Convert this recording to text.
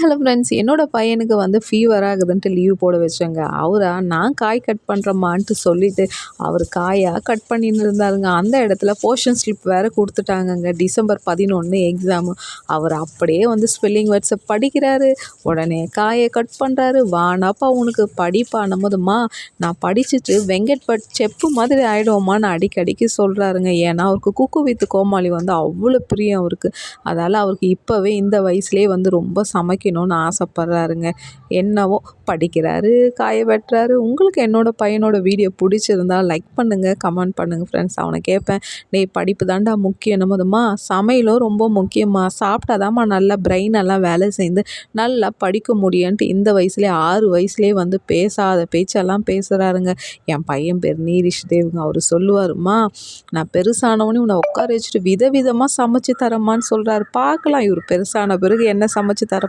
Hello friends என்னோட பையனுக்கு வந்து ஃபீவர் ஆகுதுன்ட்டு லீவ் போட வச்சேங்க. அவரா நான் காய் கட் பண்ணுறம்மான்ட்டு சொல்லிட்டு அவர் காயாக கட் பண்ணின்னு இருந்தாருங்க. அந்த இடத்துல போர்ஷன் ஸ்லிப் வேறு கொடுத்துட்டாங்கங்க. டிசம்பர் பதினொன்று எக்ஸாமு அவர் அப்படியே வந்து ஸ்பெல்லிங் வேர்ட்ஸை படிக்கிறாரு. உடனே காயை கட் பண்ணுறாரு வானாப்பா உனக்கு படிப்பானும் போதுமா நான் படிச்சுட்டு வெங்கட் பட் செப்பு மாதிரி ஆகிடுவோமான்னு அடிக்கடிக்கு சொல்கிறாருங்க ஏன்னா அவருக்கு குக்கு வித்து கோமாளி வந்து அவ்வளோ பிரியம் அவருக்கு. அதால் அவருக்கு இப்போவே இந்த வயசுலேயே வந்து ரொம்ப சமைக்க படிக்கணும்னு ஆசைப்பட்றாருங்க. என்னவோ படிக்கிறாரு காய வெட்டுறாரு. உங்களுக்கு என்னோடய பையனோட வீடியோ பிடிச்சிருந்தா லைக் பண்ணுங்கள் கமெண்ட் பண்ணுங்கள் ஃப்ரெண்ட்ஸ் அவனை கேட்பேன் டேய் படிப்பு தாண்டா முக்கியம். என்னமோதுமா சமையலும் ரொம்ப முக்கியமாக சாப்பிட்டாதாம்மா நல்லா பிரெயின் எல்லாம் வேலை செய்து நல்லா படிக்க முடியும்ன்ட்டு இந்த வயசுலேயே ஆறு வயசுலேயே வந்து பேசாத பேச்செல்லாம் பேசுகிறாருங்க என் பையன் பேர் நீரிஷ் தேவுங்க. அவர் சொல்லுவாருமா நான் பெருசானவனே உன்னை உட்கார வச்சுட்டு விதவிதமாக சமைச்சு தரமான்னு சொல்கிறாரு பார்க்கலாம் இவர் பெருசான பிறகு என்ன சமைச்சு தர